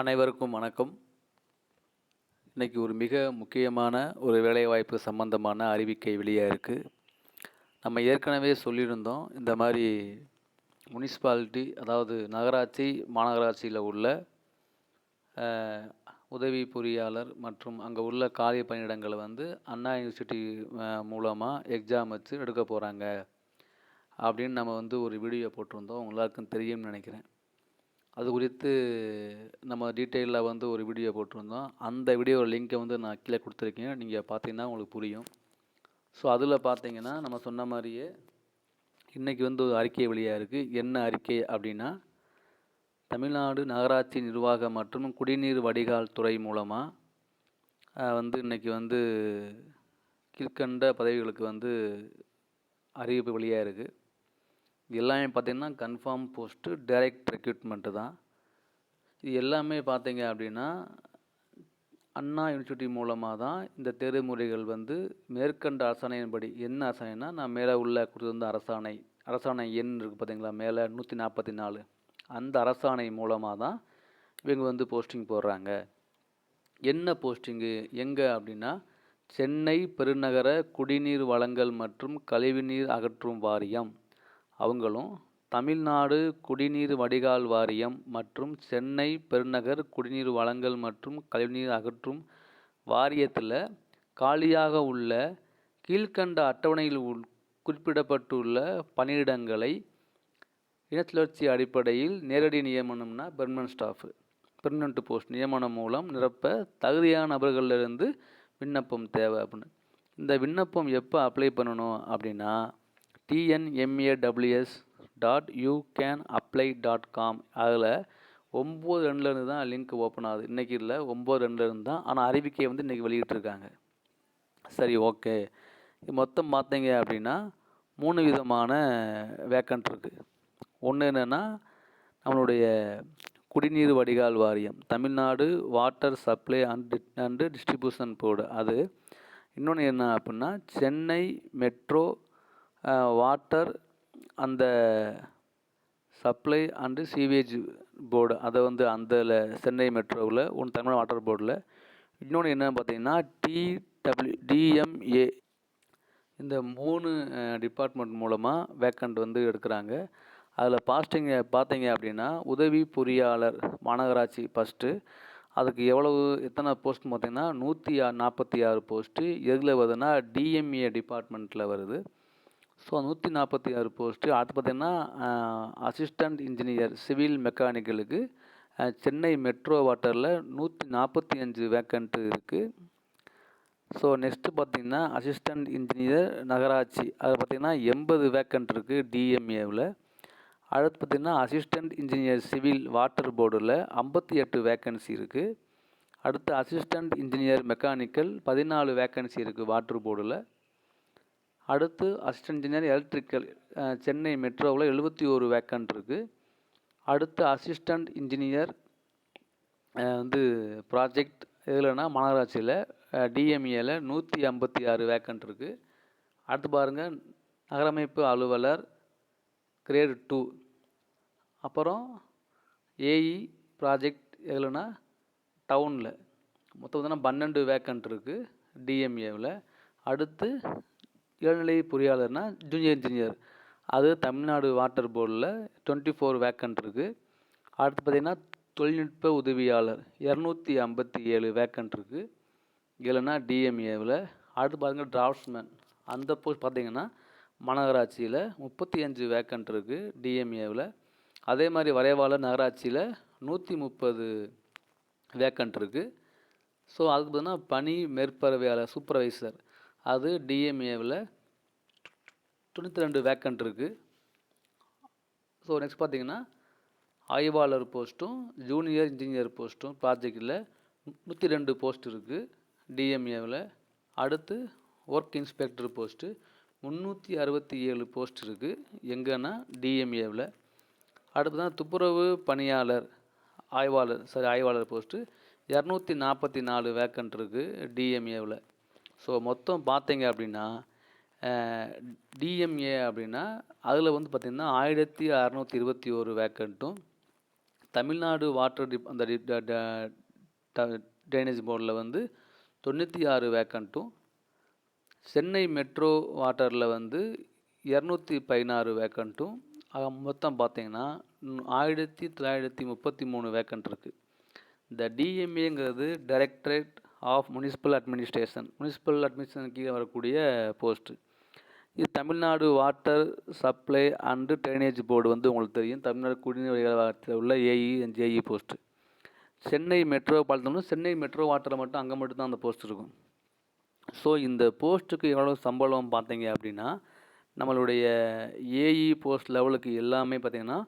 அனைவருக்கும் வணக்கம். இன்றைக்கி ஒரு மிக முக்கியமான ஒரு வேலைவாய்ப்பு சம்பந்தமான அறிவிக்கை வெளியாக இருக்குது நம்ம ஏற்கனவே சொல்லியிருந்தோம் இந்த மாதிரி முனிசிபாலிட்டி அதாவது நகராட்சி மாநகராட்சியில் உள்ள உதவி பொறியாளர் மற்றும் அங்கே உள்ள காலி பணியிடங்களை வந்து அண்ணா யூனிவர்சிட்டி மூலமாக எக்ஸாம் வச்சு எடுக்க போகிறாங்க அப்படின்னு நம்ம வந்து ஒரு வீடியோ போட்டிருந்தோம். உங்களாருக்கும் எல்லாருக்கும் தெரியும்னு நினைக்கிறேன். அது குறித்து நம்ம டீட்டெயிலில் வந்து ஒரு வீடியோ போட்டிருந்தோம். அந்த வீடியோ லிங்க்கை வந்து நான் கீழே கொடுத்துருக்கேன். நீங்கள் பார்த்தீங்கன்னா உங்களுக்கு புரியும். ஸோ அதில் பார்த்தீங்கன்னா நம்ம சொன்ன மாதிரியே இன்றைக்கி வந்து ஒரு அறிக்கை வெளியாக இருக்குது என்ன அறிக்கை அப்படின்னா தமிழ்நாடு நகராட்சி நிர்வாகம் மற்றும் குடிநீர் வடிகால் துறை மூலமாக வந்து இன்றைக்கி வந்து கீழ்கண்ட பதவிகளுக்கு வந்து அறிவிப்பு வெளியாக இருக்குது எல்லாமே பார்த்திங்கன்னா கன்ஃபார்ம் போஸ்ட்டு டைரக்ட் ரெக்ரூட்மெண்ட்டு தான். இது எல்லாமே பார்த்தீங்க அப்படின்னா அண்ணா யூனிவர்சிட்டி மூலமாக தான் இந்த தேர்வு முறைகள் வந்து மேற்கண்ட அரசாணையின்படி என்ன அரசாணைனா நான் மேலே உள்ள கொடுத்துருந்த அரசாணை அரசாணை எண் இருக்குது பார்த்தீங்களா மேலே நூற்றி நாற்பத்தி நாலு. அந்த அரசாணை மூலமாக தான் இவங்க வந்து போஸ்டிங் போடுறாங்க. என்ன போஸ்டிங்கு எங்கே அப்படின்னா சென்னை பெருநகர குடிநீர் வழங்கல் மற்றும் கழிவுநீர் அகற்றும் வாரியம். அவங்களும் தமிழ்நாடு குடிநீர் வடிகால் வாரியம் மற்றும் சென்னை பெருநகர் குடிநீர் வழங்கல் மற்றும் கழிவுநீர் அகற்றும் வாரியத்தில் காலியாக உள்ள கீழ்க்கண்ட அட்டவணையில் உள் குறிப்பிடப்பட்டுள்ள பணியிடங்களை இனச்சுழற்சி அடிப்படையில் நேரடி நியமனம்னா பெர்மனன்ட் ஸ்டாஃபு பெர்மனன்ட் போஸ்ட் நியமனம் மூலம் நிரப்ப தகுதியான நபர்களிலிருந்து விண்ணப்பம் தேவை அப்படின்னு. இந்த விண்ணப்பம் எப்போ அப்ளை பண்ணணும் அப்படின்னா TNMAWS dot you can apply dot com அதில் ஒம்பது ரெண்டுலேருந்து தான் லிங்க் ஓப்பன் ஆகுது. இன்றைக்கி இல்லை ஒம்பது ரெண்டுலேருந்து தான். ஆனால் அறிவிக்கையை வந்து இன்றைக்கி வெளியிட்டிருக்காங்க. சரி ஓகே இது மொத்தம் பார்த்தீங்க அப்படின்னா மூணு விதமான வேக்கண்ட் இருக்குது ஒன்று என்னென்னா நம்மளுடைய குடிநீர் வடிகால் வாரியம். Tamil Nadu water supply and and distribution board அது இன்னொன்று என்ன அப்படின்னா சென்னை மெட்ரோ வாட்டர் அந்த சப்ளை அண்டு சீவேஜ் போர்டு அதை வந்து அந்த சென்னை மெட்ரோவில் ஒன்று தமிழ் வாட்டர் போர்டில் இன்னொன்று என்னென்னு பார்த்தீங்கன்னா டிடபிள்யூ டிஎம்ஏ இந்த மூணு டிபார்ட்மெண்ட் மூலமாக வேக்கண்ட் வந்து எடுக்கிறாங்க. அதில் பாஸ்டிங்க பார்த்தீங்க அப்படின்னா உதவி பொறியாளர் மாநகராட்சி ஃபஸ்ட்டு அதுக்கு எவ்வளவு எத்தனை போஸ்ட் பார்த்தீங்கன்னா நூற்றி நாற்பத்தி ஆறு போஸ்ட்டு எதில் வருதுன்னா டிஎம்ஏ டிபார்ட்மெண்ட்டில் வருது. ஸோ நூற்றி நாற்பத்தி ஆறு போஸ்ட்டு அடுத்து பார்த்தீங்கன்னா அசிஸ்டண்ட் இன்ஜினியர் சிவில் மெக்கானிக்கலுக்கு சென்னை மெட்ரோ வாட்டரில் நூற்றி நாற்பத்தி அஞ்சு வேக்கண்ட்டு இருக்குது ஸோ நெக்ஸ்ட்டு பார்த்தீங்கன்னா அசிஸ்டண்ட் இன்ஜினியர் நகராட்சி. அது பார்த்தீங்கன்னா எண்பது வேக்கண்ட் இருக்குது டிஎம்ஏவில் அடுத்து பார்த்தீங்கன்னா அசிஸ்டண்ட் இன்ஜினியர் சிவில் வாட்டர் போர்டில் ஐம்பத்தி எட்டு வேக்கன்சி இருக்குது அடுத்து அசிஸ்டண்ட் இன்ஜினியர் மெக்கானிக்கல் பதினாலு வேக்கன்சி இருக்குது வாட்டர் போர்டில் அடுத்து அசிஸ்டன்ட் இன்ஜினியர் எலக்ட்ரிக்கல் சென்னை மெட்ரோவில் எழுபத்தி ஒரு வேக்கன்ட் இருக்குது அடுத்து அசிஸ்டண்ட் இன்ஜினியர் வந்து ப்ராஜெக்ட் எதுலன்னா மாநகராட்சியில் டிஎம்ஏல நூற்றி ஐம்பத்தி ஆறு வேக்கன்ட் இருக்குது அடுத்து பாருங்கள் நகரமைப்பு அலுவலர் கிரேடு டூ அப்புறம் ஏஇ ப்ராஜெக்ட் எதுலன்னா டவுனில் மொத்தம் பார்த்தீங்கன்னா பன்னெண்டு வேக்கண்ட் இருக்குது டிஎம்ஏவில் அடுத்து இளநிலை பொறியாளர்னா ஜூனியர் இன்ஜினியர் அது தமிழ்நாடு வாட்டர் போர்டில் டுவெண்ட்டி ஃபோர் வேக்கண்ட் இருக்குது அடுத்து பார்த்திங்கன்னா தொழில்நுட்ப உதவியாளர் இரநூத்தி ஐம்பத்தி ஏழு வேக்கண்ட் இருக்குது இல்லைன்னா டிஎம்ஏவில் அடுத்து பாருங்கள் டிராஃப்ட்ஸ்மேன் அந்த போஸ்ட் பார்த்தீங்கன்னா மாநகராட்சியில் முப்பத்தி அஞ்சு வேக்கண்ட் இருக்குது டிஎம்ஏவில் அதே மாதிரி வரைவாளர் நகராட்சியில் நூற்றி முப்பது வேக்கண்ட் இருக்குது ஸோ அதுக்கு பார்த்தீங்கன்னா பணி மேற்பார்வையாளர் சூப்பர்வைசர் அது டிஎம்ஏவில் தொண்ணூற்றி ரெண்டு வேக்கண்ட் இருக்குது ஸோ நெக்ஸ்ட் பார்த்தீங்கன்னா ஆய்வாளர் போஸ்ட்டும் ஜூனியர் இன்ஜினியர் போஸ்ட்டும் ப்ராஜெக்டில் நூற்றி ரெண்டு போஸ்ட் இருக்குது டிஎம்ஏவில் அடுத்து ஒர்க் இன்ஸ்பெக்டர் போஸ்ட்டு முந்நூற்றி அறுபத்தி ஏழு போஸ்ட் இருக்குது எங்கன்னா டிஎம்ஏவில் அடுத்து தான் துப்புரவு பணியாளர் ஆய்வாளர் சாரி ஆய்வாளர் போஸ்ட்டு இரநூத்தி நாற்பத்தி நாலு வேக்கண்ட் இருக்குது டிஎம்ஏவில் ஸோ மொத்தம் பார்த்தீங்க அப்படின்னா டிஎம்ஏ அப்படின்னா அதில் வந்து பார்த்திங்கன்னா ஆயிரத்தி அறநூற்றி இருபத்தி ஒரு வேக்கண்ட்டும் தமிழ்நாடு வாட்டர் டிப் அந்த ட்ரைனேஜ் போர்டில் வந்து தொண்ணூற்றி ஆறு வேக்கண்ட்டும் சென்னை மெட்ரோ வாட்டரில் வந்து இரநூத்தி பதினாறு வேக்கண்ட்டும் ஆக மொத்தம் பார்த்தீங்கன்னா ஆயிரத்தி தொள்ளாயிரத்தி முப்பத்தி மூணு வேக்கண்ட் இருக்குது இந்த டிஎம்ஏங்கிறது directorate of municipal administration. Municipal administration கீழே வரக்கூடிய போஸ்ட்டு இது Tamil Nadu water supply and drainage board வந்து உங்களுக்கு தெரியும். தமிழ்நாடு குடிநீர் வாரத்தில் உள்ள AE JE post Chennai metro பாலித்தம்னா Chennai metro வாட்டரில் மட்டும் அங்கே மட்டும் தான் அந்த போஸ்ட் இருக்கும். ஸோ இந்த போஸ்ட்டுக்கு எவ்வளோ சம்பளம் பார்த்தீங்க அப்படின்னா நம்மளுடைய ஏஇ போஸ்ட் லெவலுக்கு எல்லாமே பார்த்தீங்கன்னா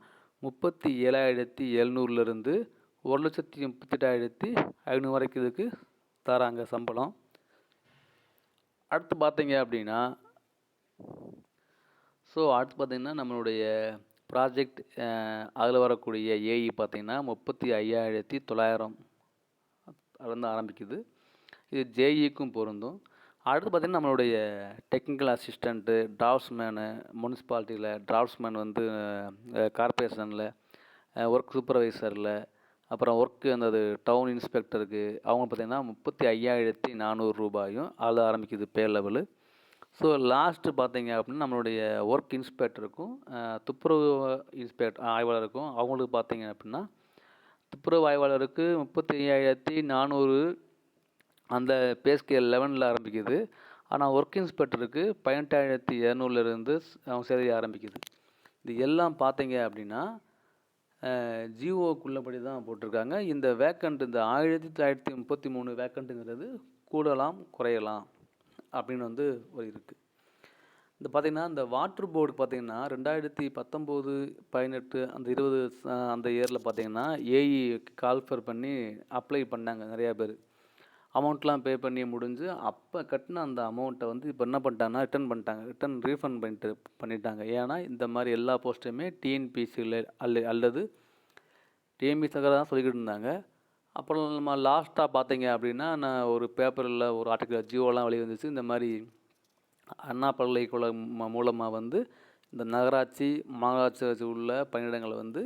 முப்பத்தி ஏழாயிரத்தி எழுநூறுலேருந்து ஒரு லட்சத்தி முப்பத்தெட்டாயிரத்தி ஐநூறு வரைக்கும் இதுக்கு தராங்க சம்பளம். அடுத்து பார்த்தீங்க அப்படின்னா ஸோ அடுத்து பார்த்திங்கன்னா நம்மளுடைய ப்ராஜெக்ட் அதில் வரக்கூடிய ஏஇ பார்த்தீங்கன்னா முப்பத்தி ஐயாயிரத்தி தொள்ளாயிரம் அதுலேருந்து ஆரம்பிக்குது. இது ஜேஇக்கும் பொருந்தும். அடுத்து பார்த்திங்கன்னா நம்மளுடைய டெக்னிக்கல் அசிஸ்டண்ட்டு டிராஃப்ட்ஸ்மேனு முனிசிபாலிட்டியில் டிராஃப்ட்ஸ்மேன் வந்து கார்பரேஷனில் ஒர்க் சூப்பர்வைசரில் அப்புறம் ஒர்க்கு அந்த டவுன் இன்ஸ்பெக்டருக்கு அவங்க பார்த்திங்கன்னா முப்பத்தி ஐயாயிரத்தி நானூறு ரூபாயும் அது ஆரம்பிக்குது பே லெவலு ஸோ லாஸ்ட்டு பார்த்தீங்க அப்படின்னா நம்மளுடைய ஒர்க் இன்ஸ்பெக்டருக்கும் துப்புரவு இன்ஸ்பெக்டர் ஆய்வாளருக்கும் அவங்களுக்கு பார்த்தீங்க அப்படின்னா துப்புரவு ஆய்வாளருக்கு முப்பத்தி ஐயாயிரத்தி நானூறு அந்த பேஸ்கேல் லெவனில் ஆரம்பிக்குது. ஆனால் ஒர்க் இன்ஸ்பெக்டருக்கு பதினெட்டாயிரத்தி இரநூறுலேருந்து அவங்க சேவை ஆரம்பிக்குது. இது எல்லாம் பார்த்தீங்க அப்படின்னா ஜிஓக்குள்ளபடி தான் போட்டிருக்காங்க. இந்த வேக்கண்ட் இந்த ஆயிரத்தி தொள்ளாயிரத்தி முப்பத்தி மூணு வேக்கண்ட்டுங்கிறது கூடலாம் குறையலாம் அப்படின்னு வந்து ஒரு இருக்குது இந்த பார்த்தீங்கன்னா இந்த வாட்டர் போர்டு பார்த்தீங்கன்னா ரெண்டாயிரத்தி பத்தொம்போது பதினெட்டு அந்த இருபது அந்த இயரில் பார்த்திங்கன்னா ஏஇ கால்ஃபர் பண்ணி அப்ளை பண்ணாங்க நிறையா பேர். அமௌண்ட்லாம் பே பண்ணி முடிஞ்சு அப்போ கட்டின அந்த அமௌண்ட்டை வந்து இப்போ என்ன பண்ணிட்டாங்கன்னா ரிட்டர்ன் பண்ணிட்டாங்க. ரிட்டர்ன் ரீஃபண்ட் பண்ணிட்டு பண்ணிட்டாங்க. ஏன்னா இந்த மாதிரி எல்லா போஸ்ட்டுமே டிஎன்பிசியில் அல்ல அல்லது டிஎம்பி தான் சொல்லிக்கிட்டு இருந்தாங்க. அப்புறம் நம்ம லாஸ்ட்டாக பார்த்தீங்க அப்படின்னா நான் ஒரு பேப்பரில் ஒரு ஆர்டிக்கல் ஜியோலாம் வெளியே வந்துச்சு இந்த மாதிரி அண்ணா பல்கலைக்கழகம் மூலமாக வந்து இந்த நகராட்சி மாநகராட்சி உள்ள பணியிடங்களை வந்து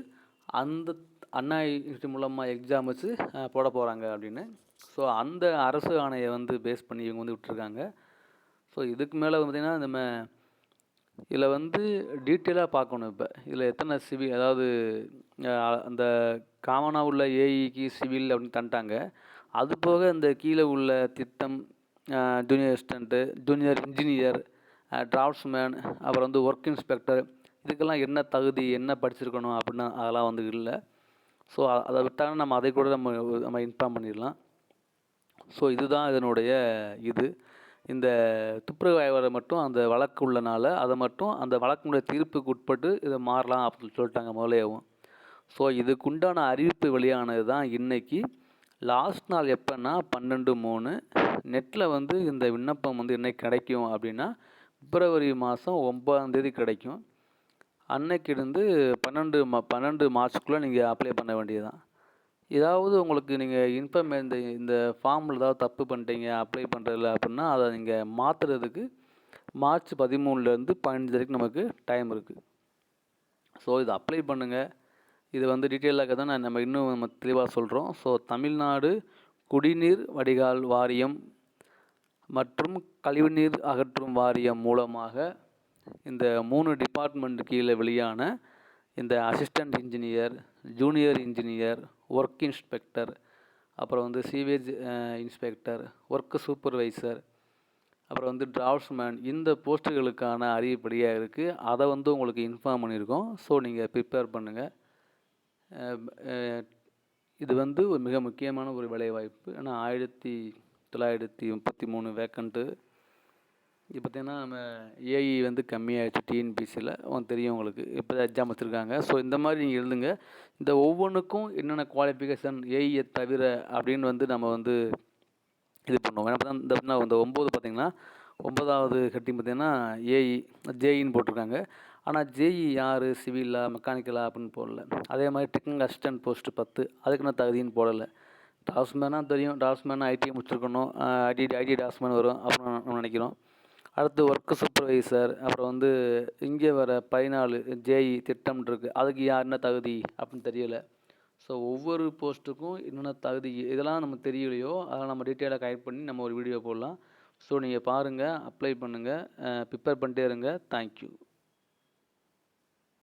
அந்த அண்ணா யூனிவர்சிட்டி மூலமாக எக்ஸாம் வச்சு போட போகிறாங்க அப்படின்னு ஸோ அந்த அரசு ஆணையை வந்து பேஸ் பண்ணி இவங்க வந்து விட்டுருக்காங்க. ஸோ இதுக்கு மேலே பார்த்திங்கன்னா நம்ம இதில் வந்து டீட்டெயிலாக பார்க்கணும் இப்போ. இதில் எத்தனை சிவில் அதாவது அந்த காமனாக உள்ள ஏஇக்கு சிவில் அப்படின்னு தந்துட்டாங்க. அது போக இந்த கீழே உள்ள திட்டம் junior assistant junior engineer draftsman அப்புறம் வந்து ஒர்க் இன்ஸ்பெக்டர் இதுக்கெல்லாம் என்ன தகுதி என்ன படிச்சிருக்கணும் அப்படின்னு அதெல்லாம் வந்து இல்லை. ஸோ அதை விட்டாங்கன்னா நம்ம அதை கூட நம்ம நம்ம இன்ஃபார்ம் பண்ணிடலாம். ஸோ இதுதான் இதனுடைய இது. இந்த துப்புரவு ஆய்வாளர் மட்டும் அந்த வழக்கு உள்ளனால அதை மட்டும் அந்த வழக்கினுடைய தீர்ப்புக்கு உட்பட்டு இதை மாறலாம் அப்படின்னு சொல்லிட்டாங்க முதலேவும் ஸோ இதுக்குண்டான அறிவிப்பு வெளியானது தான் இன்றைக்கி லாஸ்ட் நாள் எப்போன்னா பன்னெண்டு மூணு. நெட்டில் வந்து இந்த விண்ணப்பம் வந்து என்னைக்கு கிடைக்கும் அப்படின்னா பிப்ரவரி மாதம் ஒன்பதாம் தேதி கிடைக்கும். அன்னைக்கு இருந்து பன்னெண்டு மா பன்னெண்டு மார்ச்சுக்குள்ளே நீங்கள் அப்ளை பண்ண வேண்டியதுதான். ஏதாவது உங்களுக்கு நீங்கள் இன்ஃபார்ம் இந்த இந்த ஃபார்மில் ஏதாவது தப்பு பண்ணிட்டீங்க அப்ளை பண்ணுறதில்ல அப்படின்னா அதை நீங்கள் மாற்றுறதுக்கு மார்ச் பதிமூணுலேருந்து பதினஞ்சு வரைக்கும் நமக்கு டைம் இருக்குது ஸோ இதை அப்ளை பண்ணுங்கள் இது வந்து டீட்டெயிலாக தான் நான் நம்ம இன்னும் நம்ம தெளிவாக சொல்கிறோம் ஸோ தமிழ்நாடு குடிநீர் வடிகால் வாரியம் மற்றும் கழிவுநீர் அகற்றும் வாரியம் மூலமாக இந்த மூணு டிபார்ட்மெண்ட் கீழே வெளியான இந்த assistant engineer junior engineer work inspector அப்புறம் வந்து சீவேஜ் இன்ஸ்பெக்டர் ஒர்க் சூப்பர்வைசர் அப்புறம் வந்து டிராஃப்ட்ஸ்மேன் இந்த போஸ்ட்டுகளுக்கான அறிவிப்படியாக இருக்குது அதை வந்து உங்களுக்கு இன்ஃபார்ம் பண்ணியிருக்கோம் ஸோ நீங்கள் ப்ரிப்பேர் பண்ணுங்கள் இது வந்து ஒரு மிக முக்கியமான ஒரு வேலைவாய்ப்பு. ஏன்னா ஆயிரத்தி தொள்ளாயிரத்தி முப்பத்தி மூணு வேக்கண்ட்டு இப்போ பார்த்திங்கன்னா நம்ம ஏஐ வந்து கம்மியாகிடுச்சு டிஎன்பிசியில் உங்களுக்கு தெரியும் உங்களுக்கு. இப்போ தான் எக்ஸாம் வச்சுருக்காங்க. ஸோ இந்த மாதிரி நீங்கள் எழுதுங்க. இந்த ஒவ்வொன்றுக்கும் என்னென்ன குவாலிஃபிகேஷன் ஏஐயை தவிர அப்படின்னு வந்து நம்ம வந்து இது பண்ணுவோம். ஏன்னா இந்த பார்த்தீங்கன்னா இந்த ஒம்பது பார்த்திங்கன்னா ஒன்பதாவது ஹெட்டிங் பார்த்தீங்கன்னா ஏஇ ஜேஇன்னு போட்டிருக்காங்க. ஆனால் ஜேஇ யார்? சிவிலா மெக்கானிக்கலா அப்படின்னு போடல. அதே மாதிரி டெக்னிக்கல் அசிஸ்டன்ட் போஸ்ட்டு பத்து. அதுக்கு நான் தகுதின்னு போடலை. டாஸ்மேனாக தெரியும். டாஸ்மேனாக ஐடி முடிச்சிருக்கணும். ஐடி ஐடி டாஸ்மேன் வரும் அப்புறம் நம்ம நினைக்கிறோம். அடுத்து ஒர்க்கு சூப்பர்வைசர் அப்புறம் வந்து இங்கே வர பதினாலு ஜேஇ திட்டம் இருக்குது அதுக்கு யார் என்ன தகுதி அப்படின்னு தெரியலை. ஸோ ஒவ்வொரு போஸ்ட்டுக்கும் என்னென்ன தகுதி இதெல்லாம் நம்ம தெரியலையோ அதெல்லாம் நம்ம டீட்டெயிலாக கலெக்ட் பண்ணி நம்ம ஒரு வீடியோ போடலாம். ஸோ நீங்கள் பாருங்கள் அப்ளை பண்ணுங்கள் ப்ரிப்பேர் பண்ணிட்டே இருங்க. தேங்க்யூ